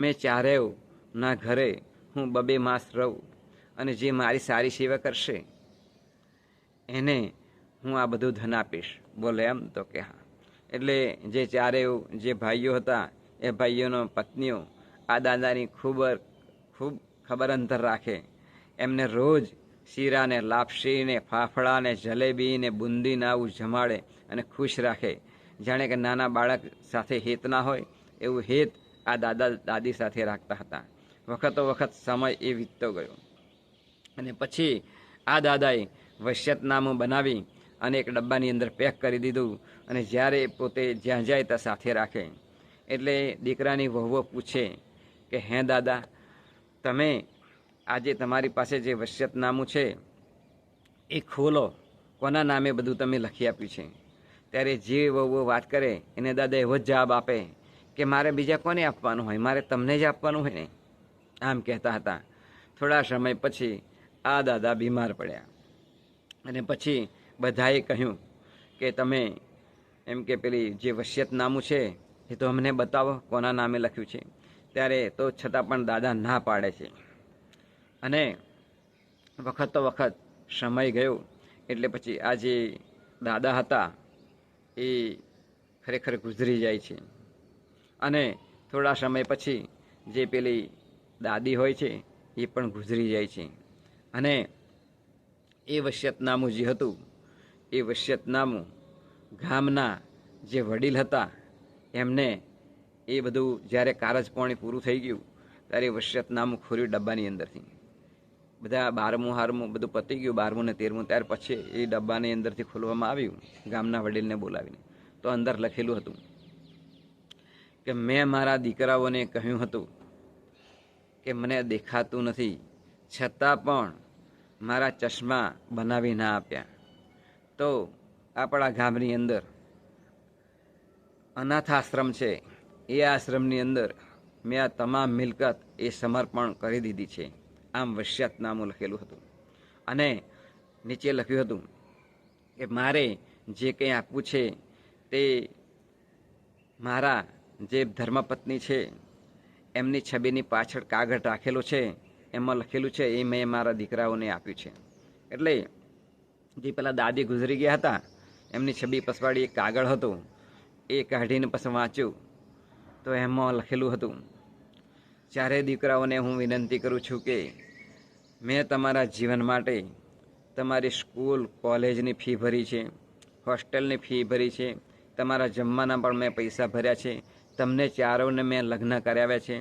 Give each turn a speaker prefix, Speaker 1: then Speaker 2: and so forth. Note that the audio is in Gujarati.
Speaker 1: મેં ચારેવ, ના ઘરે, હું બબે માસ રહું અને જે મારી સારી સેવા કરશે, એને હું આ બધું ધન આપીશ. બોલે એમ તો કે હા. એટલે જે ચારેવ, જે ભાઈઓ હતા, એ ભાઈઓનો પત્નીઓ, આ દાદાની ખૂબ ખૂબ ખબર અંતર રાખે. એમને રોજ શીરાને લાપસીને ફાફડાને, જલેબીને ફાફડા ને જલેબી ને બુંદી ને આવું જમાડે અને ખુશ રાખે. જાણે કે નાના બાળક સાથે હેત ના હોય, એવું હેત આ દાદા દાદી સાથે રાખતા હતા. વખતો વખત સમય એ વીતતો ગયો. અને પછી આ દાદાએ વશ્યતનામું બનાવી અને એક ડબ્બાની અંદર પેક કરી દીધું અને જ્યારે પોતે જ્યાં જાય ત્યાં સાથે રાખે. એટલે દીકરાની વહુઓ પૂછે કે, હે દાદા, તમે આજે તમારી પાસે જે વશ્યતનામું છે, એ ખોલો. કોના નામે બધું તમે લખી આપ્યું છે? ત્યારે જે વહુઓ વાત કરે, એને દાદા એવો જ જવાબ આપે કે મારે બીજા કોને આપવાનું હોય? મારે તમને જ આપવાનું હોય ને? આમ કહેતા હતા. થોડા સમય પછી આ દાદા બીમાર પડ્યા. અને પછી બધાએ કહ્યું કે તમે એમ કે પેલી જે વસિયતનામું છે એ તો અમને બતાવો, કોના નામે લખ્યું છે? ત્યારે તો છતાં પણ દાદા ના પાડે છે. અને વખત તો વખત સમય ગયો. એટલે પછી આ જે દાદા હતા એ ખરેખર ગુજરી જાય છે. અને થોડા સમય પછી જે પેલી દાદી હોય છે, એ પણ ગુજરી જાય છે. અને એ વસિયતનામું જે હતું, એ વસિયતનામું ગામના જે વડીલ હતા, એમને એ બધું જ્યારે કારજપોણી પૂરું થઈ ગયું, ત્યારે વસિયતનામું ખોર્યું ડબ્બાની અંદરથી. બધા બારમું હારમું બધું પતી ગયું, બારમું ને તેરમું, ત્યાર પછી એ ડબ્બાની અંદરથી ખોલવામાં આવ્યું, ગામના વડીલને બોલાવીને. તો અંદર લખેલું હતું કે મેં મારા દીકરાઓને કહ્યું હતું કે મને દેખાતું નથી, છતાં પણ મારા ચશ્મા બનાવી ના આપ્યા. તો આપણા ગામની અંદર અનાથ આશ્રમ છે. એ આશ્રમની અંદર મેં આ તમામ મિલકત એ સમર્પણ કરી દીધી છે. આમ વશ્યાતનામું લખેલું હતું. અને નીચે લખ્યું હતું કે મારે જે કંઈ આપવું છે તે મારા જે ધર્મપત્ની છે, એમની છબીની પાછળ કાગળ રાખેલો છે, એમાં લખેલું છે, એ મેં મારા દીકરાઓને આપ્યું છે. એટલે જે પેલા દાદી ગુજરી ગયા હતા, એમની છબી પસવાડી એક કાગળ હતું, એ કાઢીને પછી વાંચ્યું. તો એમાં લખેલું હતું, ચારે દીકરાઓને હું વિનંતી કરું છું કે, મેં તમારા જીવન માટે તમારી સ્કૂલ, કોલેજની ફી ભરી છે, હોસ્ટેલની ફી ભરી છે, તમારા જમવાના પણ મેં પૈસા ભર્યા છે તમને ચારોને મેં લગ્ન કરાવ્યા છે.